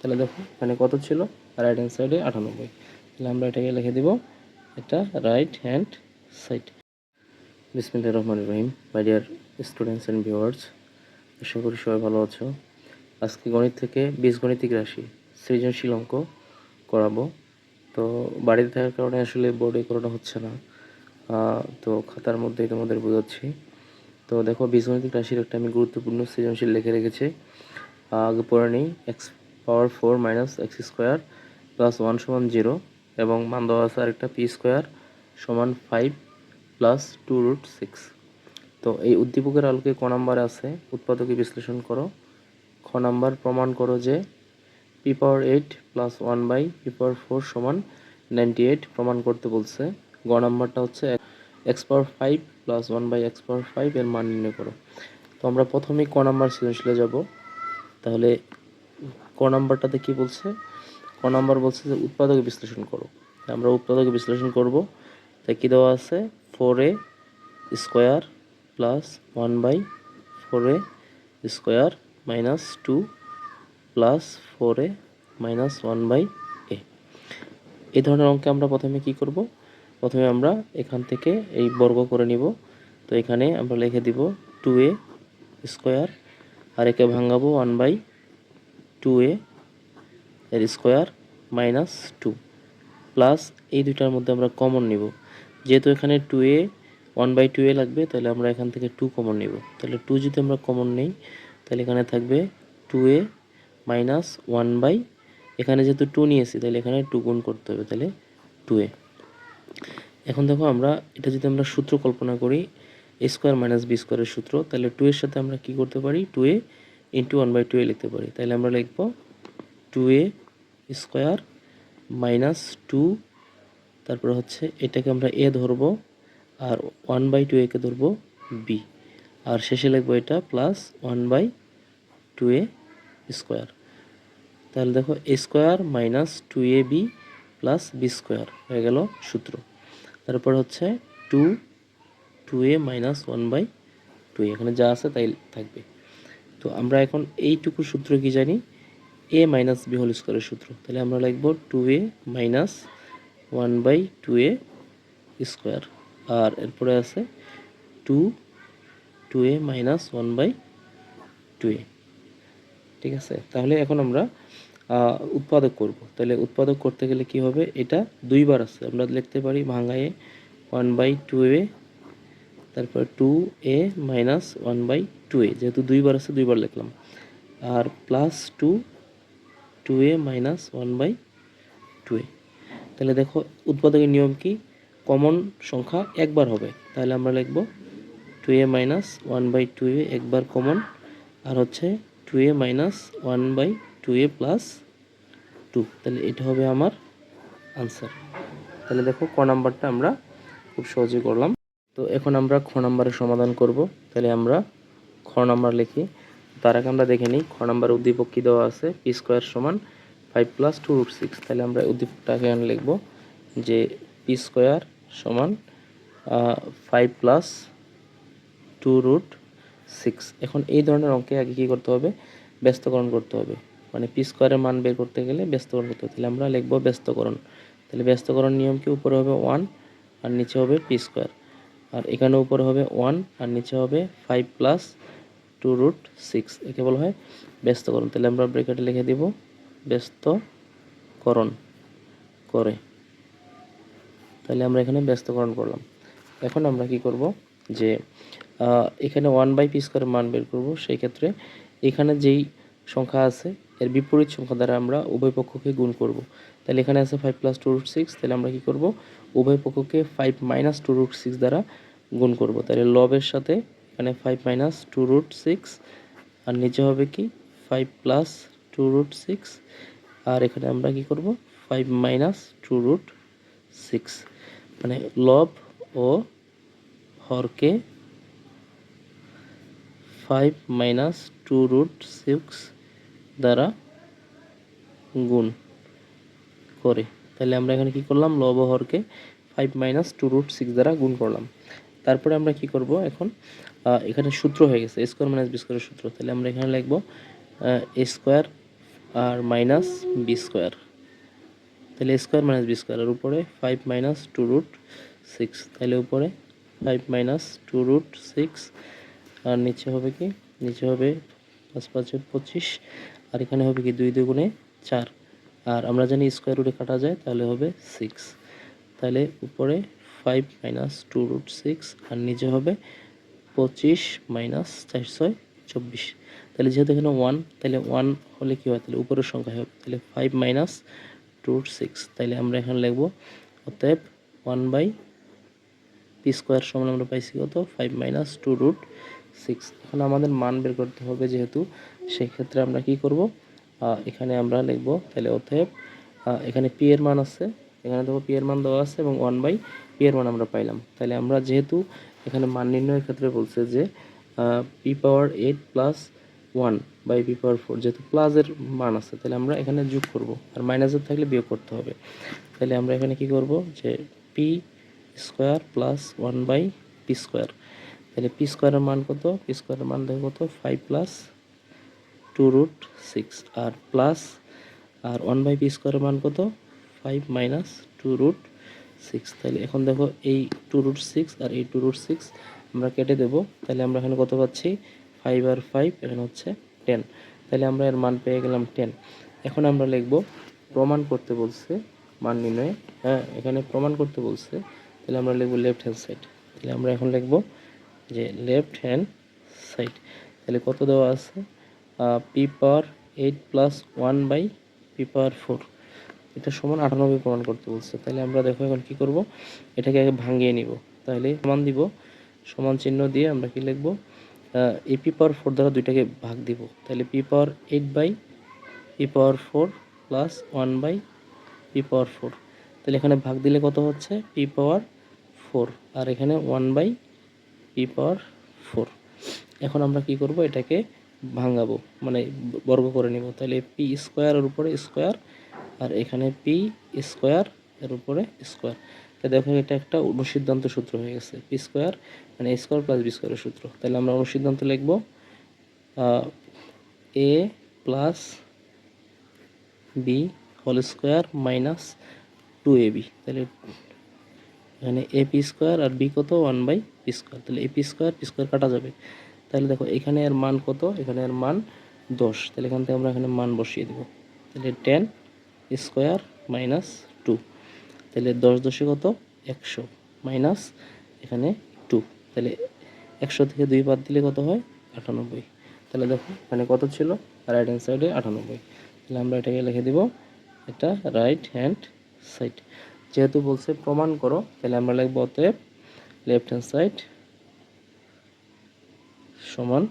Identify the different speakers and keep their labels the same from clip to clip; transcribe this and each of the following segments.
Speaker 1: তাহলে দেখো, এখানে কত ছিল? রাইট হ্যান্ড সাইডে আটানব্বই। তাহলে আমরা এটাকে লিখে দিব, এটা রাইট হ্যান্ড সাইড বিসমিল্লাহির রহমান রহিম। My dear students and viewers আশা করি সবাই ভালো আছো। আজকে গণিত থেকে বীজগণিতিক রাশি, সৃজনশীল অঙ্ক করাবো। তো বাড়িতে থাকার কারণে আসলে বোর্ডে করানো হচ্ছে না। তো খাতার মধ্যেই তোমাদের বোঝাচ্ছি। তো দেখো বীজগণিতিক রাশির একটা আমি গুরুত্বপূর্ণ সৃজনশীল লিখে রেখেছি। আগে পড়ে নিই x power four minus x square plus one সমান জিরো এবং মান দেওয়া আছে আরেকটা পি স্কোয়ার সমান five plus two root six. তো এই উদ্দীপকের আলোকে ক নাম্বারে আছে, উৎপাদকে বিশ্লেষণ করো। খ নাম্বার প্রমাণ করো যে P power eight plus one by P power four সমান নাইনটি এইট প্রমাণ করতে বলছে। গ নাম্বারটা হচ্ছে x power five plus one by x power five এর মান নির্ণয় করো। তো আমরা প্রথমেই ক নাম্বার সৃজনশীলে যাব। তাহলে ক নাম্বারটাতে কি বলছে? ক নাম্বার বলছে যে উৎপাদকে বিশ্লেষণ করো। আমরা উৎপাদকে বিশ্লেষণ করব। তাই কি দেওয়া আছে? Four a square plus one by four a square minus two plus four a minus one by a এই ধরনের অঙ্কে আমরা প্রথমে কি করব? প্রথমে আমরা এখান থেকে এই বর্গ করে নিব। তো এখানে আমরা লিখে দিব টু এ স্কোয়ার আর একে ভাঙাবো ওয়ান বাই টু এ এর স্কোয়ার মাইনাস টু প্লাস এই দুইটার মধ্যে আমরা কমন নিব। যেহেতু এখানে two a one by two a লাগবে, তাহলে আমরা এখান থেকে টু কমন নিব। তাহলে টু যদি আমরা কমন নেই, তাহলে এখানে থাকবে two a minus one by এখানে যেহেতু টু নিয়েছি, তাহলে এখানে টু গুণ করতে হবে, তাহলে টু এ এখন দেখো আমরা, এটা যদি আমরা সূত্র কল্পনা করি এ স্কোয়ার মাইনাস বি স্কোয়ারের সূত্র, তাহলে টু এর সাথে আমরা কি করতে পারি? Two a into one by two a লিখতে পারি। তাহলে আমরা লিখব two a square minus two তারপরে হচ্ছে এটাকে আমরা এ ধরবো আর ওয়ান বাই টু একে ধরবো বি আর শেষে লিখব এটা plus one by two a square তাহলে দেখো a square minus two a b plus b square হয়ে গেল সূত্র। তারপর হচ্ছে two two a minus one by two এখানে যা আছে তাই থাকবে। তো আমরা এখন এইটুকু সূত্র কি জানি? এ মাইনাস বি হোল স্কোয়ারের সূত্র। তাহলে আমরা লিখব two a minus one by two a square আর এরপরে আছে two two a minus one by two a ঠিক আছে? তাহলে এখন আমরা উৎপাদক করব। তাহলে উৎপাদক করতে গেলে কি হবে? এটা দুইবার আছে। আমরা লিখতে পারি ভাঙায়ে ওয়ান বাই টু এ তারপর two a minus one by two a যেহেতু দুইবার আছে, দুইবার লিখলাম। আর plus two two a minus one by two a তাহলে দেখো, উৎপাদকের নিয়ম কি? কমন সংখ্যা একবার হবে। তাহলে আমরা লিখব two a minus one by two a একবার কমন, আর হচ্ছে two a minus one by two a plus two তাহলে এটা হবে আমার আনসার তাহলে দেখো, ক নাম্বারটা আমরা খুব সহজে করলাম। তো এখন আমরা খ নাম্বারের সমাধান করব। তাহলে আমরা খ নাম্বার লিখি। তার আগে আমরা দেখে নিই, খ নাম্বার উদ্দীপক কী দেওয়া আছে? পি স্কোয়ার সমান five plus two root six. তাহলে আমরা উদ্দীপকটাকে এখানে লিখব যে পি স্কোয়ার সমান five plus two root six. এখন এই ধরনের অঙ্কে আগে কী করতে হবে? ব্যস্তকরণ করতে হবে। মানে পি স্কোয়ারের মান বের করতে গেলে ব্যস্তকরণ করতে হবে। তাহলে আমরা লিখব ব্যস্তকরণ। তাহলে ব্যস্তকরণ নিয়ম কি? উপরে হবে ওয়ান আর নিচে হবে পি স্কোয়ার। আর এখানে উপরে হবে ওয়ান আর নিচে হবে five plus two root six একে বলা হয় ব্যস্তকরণ। তাহলে আমরা ব্রেকেটে লিখে দিব ব্যস্তকরণ করে। তাহলে আমরা এখানে ব্যস্তকরণ করলাম। এখন আমরা কি করব যে এখানে ওয়ান বাই পি স্কোয়ারের মান বের করব। সেই ক্ষেত্রে এখানে যেই সংখ্যা আছে, এর বিপরীত সংখ্যা দ্বারা আমরা উভয় পক্ষকে গুণ করব। তাহলে এখানে আছে five plus two root six তাহলে আমরা কী করব? উভয় পক্ষকে five minus two root six দ্বারা গুণ করব। তাহলে লবের সাথে এখানে five minus two root six আর নিচে হবে কি? Five plus two root six আর এখানে আমরা কি করব? Five minus two root six মানে লব ও হরকে five minus two root six দ্বারা গুণ। করে। তাহলে আমরা এখানে কি করলাম? লব হরকে five minus two root six দ্বারা গুণ করলাম। তারপরে আমরা কি করব এখন? এখানে সূত্র হয়ে গেছে স্কোয়ার মাইনাস বি স্কোয়ারের সূত্র। তাহলে আমরা এখানে লিখব এ স্কোয়ার আর মাইনাস বি স্কোয়ার তাহলে স্কোয়ার মাইনাস বি স্কোয়ার আর উপরে five minus two root six তাহলে উপরে five minus two root six আর নিচে হবে কি? নিচে হবে পাঁচ পাঁচে পঁচিশ। আর এখানে হবে কি? দুই দুগুণে চার। আর আমরা জানি স্কোয়ার রুটে কাটা যায়, তাহলে হবে সিক্স তাহলে উপরে five minus two root six আর নিচে হবে পঁচিশ মাইনাস চার ছয় চব্বিশ। তাহলে যেহেতু এখানে ওয়ান তাহলে ওয়ান হলে কী হয়? তাহলে উপরের সংখ্যা হবে, তাহলে five minus two root six তাহলে আমরা এখানে লিখব, অতএব ওয়ান বাই পি স্কোয়ার সমান আমরা পাইছি কত? Five minus two root six এখন আমাদের মান বের করতে হবে যেহেতু সেই ক্ষেত্রে আমরা কি করব? এখানে আমরা লিখব তাহলে অতএব এখানে পি এর মান আছে, এখানে দেখো পি এর মান দেওয়া আছে এবং ওয়ান বাই পি এর মান আমরা পাইলাম। তাহলে আমরা যেহেতু এখানে মান নির্ণয়ের ক্ষেত্রে বলছে যে P power eight plus one by P power four যেহেতু প্লাসের মান আছে, তাহলে আমরা এখানে যোগ করব আর মাইনাসের থাকলে বিয়োগ করতে হবে। তাহলে আমরা এখানে কি করব যে P square plus one by P square তাহলে পি স্কোয়ারের মান কত? পি স্কোয়ারের মান দেখো কত? Five plus two root six আর প্লাস আর ওয়ান বাই পি স্কোয়ারের মান কত? Five minus two root six তাহলে এখন দেখো এই টু রুট সিক্স আর এই টু রুট সিক্স আমরা কেটে দেবো। তাহলে আমরা এখানে কত পাচ্ছি? ফাইভ আর ফাইভ এখানে হচ্ছে টেন তাহলে আমরা এর মান পেয়ে গেলাম টেন এখন আমরা লিখব, প্রমাণ করতে বলছে, মান নির্ণয়ে। হ্যাঁ এখানে প্রমাণ করতে বলছে। তাহলে আমরা লিখব লেফট হ্যান্ড সাইড তাহলে আমরা এখন লিখব যে লেফট হ্যান্ড সাইড তাহলে কত দেওয়া আছে? P power eight plus one by P power four এটা সমান আটানব্বই প্রমাণ করতে বলছে। তাহলে আমরা দেখো এখন কি করব? এটাকে আগে ভাঙিয়ে নিব। তাহলে সমান দিব। সমান চিহ্ন দিয়ে আমরা কি লিখব? এই পি পাওয়ার ফোর দ্বারা দুইটাকে ভাগ দিব। তাহলে P power eight by P power four plus one by P power four তাহলে এখানে ভাগ দিলে কত হচ্ছে? পি পাওয়ার ফোর আর এখানে one by P power four এখন আমরা কি করব? এটাকে ভাঙাবো মানে বর্গ করে নিব। তাহলে পি স্কোয়ারের উপরে স্কোয়ার আর এখানে পি স্কোয়ার এর উপরে স্কোয়ার তো দেখো এটা একটা অনুসিদ্ধান্ত সূত্র হয়ে গেছে পি স্কোয়ার মানে এ স্কোয়ার প্লাস বি স্কোয়ারের সূত্র। তাহলে আমরা অনুসিদ্ধান্ত লিখব a plus b whole square minus two a b তাহলে এখানে এ পি স্কোয়ার আর বি কত? ওয়ান বাই পি স্কোয়ার তাহলে a P square P square কাটা যাবে। তাহলে দেখো, এখানে এর মান কত? এখানে এর মান দশ। তাহলে এখান থেকে আমরা এখানে মান বসিয়ে দেবো। তাহলে টেন স্কোয়ার মাইনাস টু। তাহলে দশ দশে কত? একশো মাইনাস এখানে টু। তাহলে একশো থেকে দুই বাদ দিলে কত হয়? আটানব্বই। তাহলে দেখো, এখানে কত ছিল? রাইট হ্যান্ড সাইডে আটানব্বই। তাহলে আমরা এটাকে লিখে দিব, এটা রাইট হ্যান্ড সাইড যেহেতু বলছে প্রমাণ করো, তাহলে আমরা লিখব অতএব লেফট হ্যান্ড সাইড সমান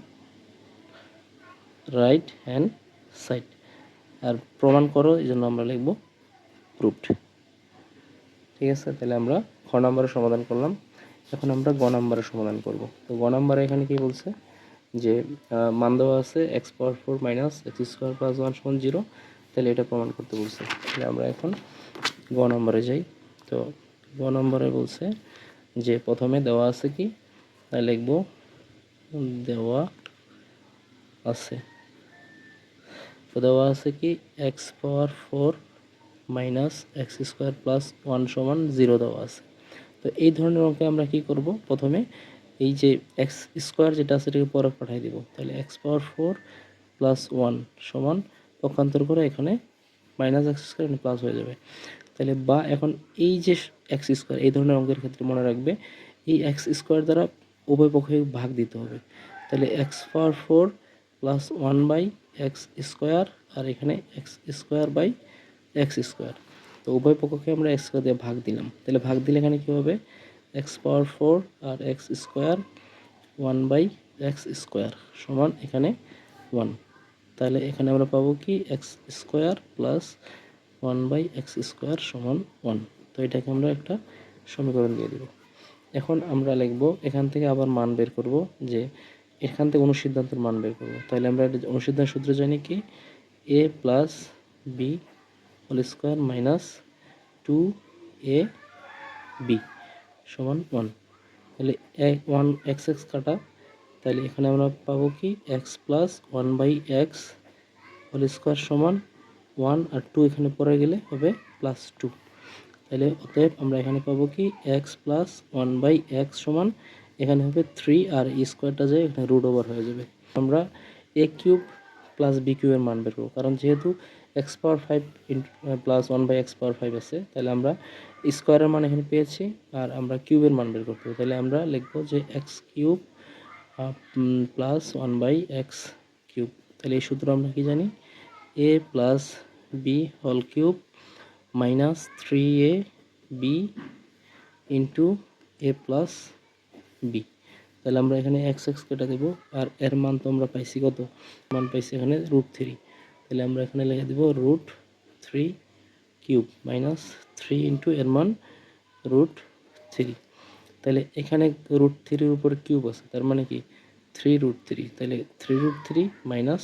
Speaker 1: রাইট হ্যান্ড সাইড আর প্রমাণ করো, এই জন্য আমরা লিখব প্রুফড ঠিক আছে? তাহলে আমরা খ নম্বরের সমাধান করলাম। এখন আমরা গ নম্বরের সমাধান করব। তো গ নম্বরে এখানে কি বলছে? যে মান দেওয়া আছে x power four minus x square plus one সমান জিরো তাহলে এটা প্রমাণ করতে বলছে। তাহলে আমরা এখন গ নম্বরে যাই। তো গ নম্বরে বলছে যে, প্রথমে দেওয়া আছে কি? তাই লিখব দেওয়া আছে। দেওয়া আছে কি? X power four minus x square plus one সমান জিরো দেওয়া আছে। তো এই ধরনের অঙ্কে আমরা কি করব? প্রথমে এই যে এক্স স্কোয়ার যেটা আছে এটাকে পরে পাঠিয়ে দিব। তাহলে x power four plus one সমান পক্ষান্তর করে এখানে মাইনাস এক্স স্কোয়ার প্লাস হয়ে যাবে। তাহলে বা এখন এই যে এক্স স্কোয়ার এই ধরনের অঙ্কের ক্ষেত্রে মনে রাখবে, এই এক্স স্কোয়ার দ্বারা উভয় পক্ষে ভাগ দিতে হবে। তাহলে x power four plus one by x square আর এখানে x square by x square তো উভয় পক্ষকে আমরা এক্স স্কোয়ার দিয়ে ভাগ দিলাম। তাহলে ভাগ দিলে এখানে কী হবে? X power four R x square one by x square সমান এখানে ওয়ান তাহলে এখানে আমরা পাবো কি? X square plus one by x square সমান ওয়ান তো এটাকে আমরা একটা সমীকরণ দিয়ে দেব। এখন আমরা লিখব, এখান থেকে আবার মান বের করব যে এখান থেকে অনুসিদ্ধান্তের মান বের করব। তাহলে আমরা অনুসিদ্ধান্ত সূত্রে জানি কি? A plus b whole square minus two a b সমান ওয়ান তাহলে ওয়ান এক্স এক্স কাটা। তাহলে এখানে আমরা পাবো কি? X plus one by x whole square সমান ওয়ান আর টু এখানে পড়ে গেলে হবে প্লাস টু তাহলে অতএব আমরা এখানে পাবো কি x plus one by x সমান, এখানে হবে থ্রি আর স্কোয়ারটা যায় এখানে রুট ওভার হয়ে যাবে। আমরা এ কিউব প্লাস বি কিউবের মান বের করব। কারণ যেহেতু x power five plus one by x power five আছে, তাহলে আমরা স্কোয়ারের মান এখানে পেয়েছি আর আমরা কিউবের মান বের করতে হবে। তাহলে আমরা লিখব যে x cube plus one by x cube তাহলে এই সূত্র আমরা কি জানি? A plus b whole cube minus three a b into a plus b তাহলে আমরা এখানে এক্স এক্স কেটে দেবো, আর এর মান তো আমরা পাইছি কত? মান পাইছি এখানে রুট থ্রি তাহলে আমরা এখানে লিখে দেবো root three cube minus three into এর মান রুট থ্রি তাহলে এখানে রুট থ্রির উপর কিউব আছে, তার মানে কি? থ্রি রুট থ্রি তাহলে three root three minus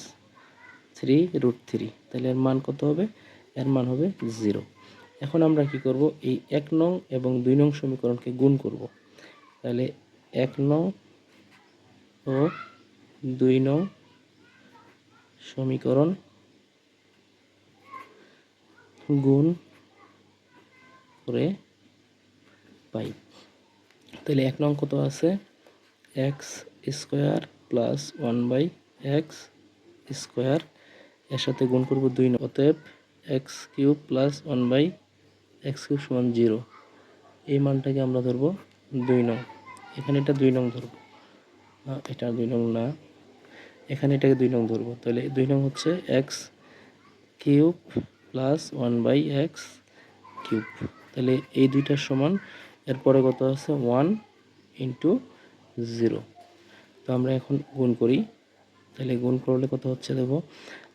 Speaker 1: three root three তাহলে এর মান কত হবে? এর মান হবে জিরো এখন আমরা কি করব? এই এক নং এবং দুই নং সমীকরণকে গুণ করব। তাহলে এক নং ও দুই নং সমীকরণ গুণ করে পাই। তাহলে এক নং কত আছে? X square plus one by x square, এর সাথে গুণ করব দুই নং। অতএব x cube plus one by x cube সমান জিরো। এই মানটাকে আমরা ধরবো দুই নং। এখানে এটা দুই নং ধরবো। এটা দুই নং না। এখানে এটাকে দুই নং ধরবো। তাহলে দুই নং হচ্ছে x cube plus one by x cube. তাহলে এই দুইটার সমান এরপরে কত আছে? One into zero. তো আমরা এখন গুণ করি। তাহলে গুণ করলে কত হচ্ছে দেখো?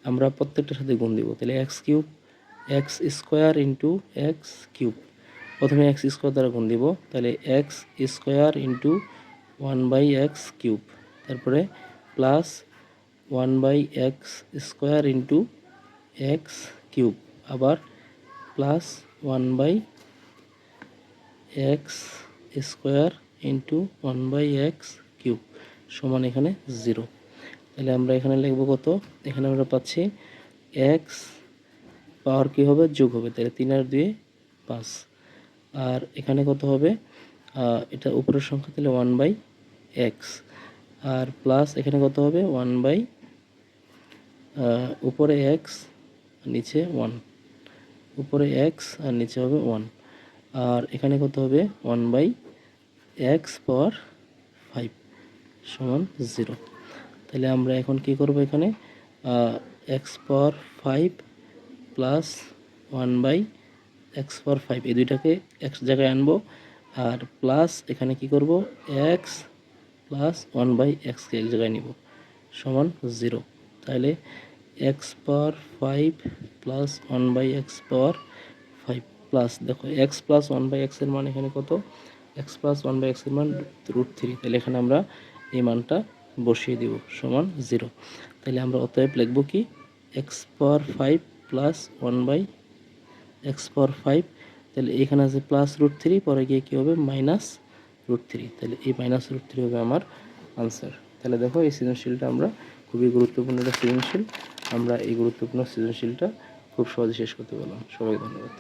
Speaker 1: আমরা প্রত্যেকটার সাথে গুণ দিব। তাহলে x cube x square into x cube প্রথমে এক্স স্কোয়ার দ্বারা গুণ দিব, তাহলে x square into one by x cube তারপরে plus one by x square into x cube আবার plus one by x square into one by x cube সমান এখানে zero তাহলে আমরা এখানে লিখব কত? এখানে আমরা পাচ্ছি এক্স পাওয়ার কী হবে? যোগ হবে। তাহলে তিন আর দুয়ে পাঁচ। আর এখানে কত হবে? এটা উপরের সংখ্যা তাহলে ওয়ান বাই এক্স আর প্লাস এখানে কত হবে? ওয়ান বাই উপরে এক্স নিচে ওয়ান উপরে এক্স আর নিচে হবে ওয়ান আর এখানে কত হবে? One by x power five সমান জিরো তাহলে আমরা এখন কি করব এখানে? X power five plus one by x power five এই দুইটাকে এক্স জায়গায় আনব। আর প্লাস এখানে কি করব? এক্স প্লাস ওয়ান বাই এক্সকে এক জায়গায় নিব, সমান জিরো তাহলে x power five plus one by x power five plus দেখো এক্স প্লাস ওয়ান বাই এক্সের মান এখানে কত? এক্স প্লাস ওয়ান বাই এক্সের মান রুট থ্রি তাহলে এখানে আমরা এই মানটা বসিয়ে দিব, সমান জিরো তাহলে আমরা অতএব লিখব কি? X power five plus one by x power five তাহলে এখানে আছে প্লাস রুট থ্রি পরে গিয়ে কী হবে? মাইনাস রুট থ্রি তাহলে এই মাইনাস রুট থ্রি হবে আমার আনসার তাহলে দেখো এই সৃজনশীলটা আমরা খুবই গুরুত্বপূর্ণ একটা সৃজনশীল, আমরা এই গুরুত্বপূর্ণ সৃজনশীলটা খুব সহজে শেষ করতে পারলাম। সবাই ধন্যবাদ।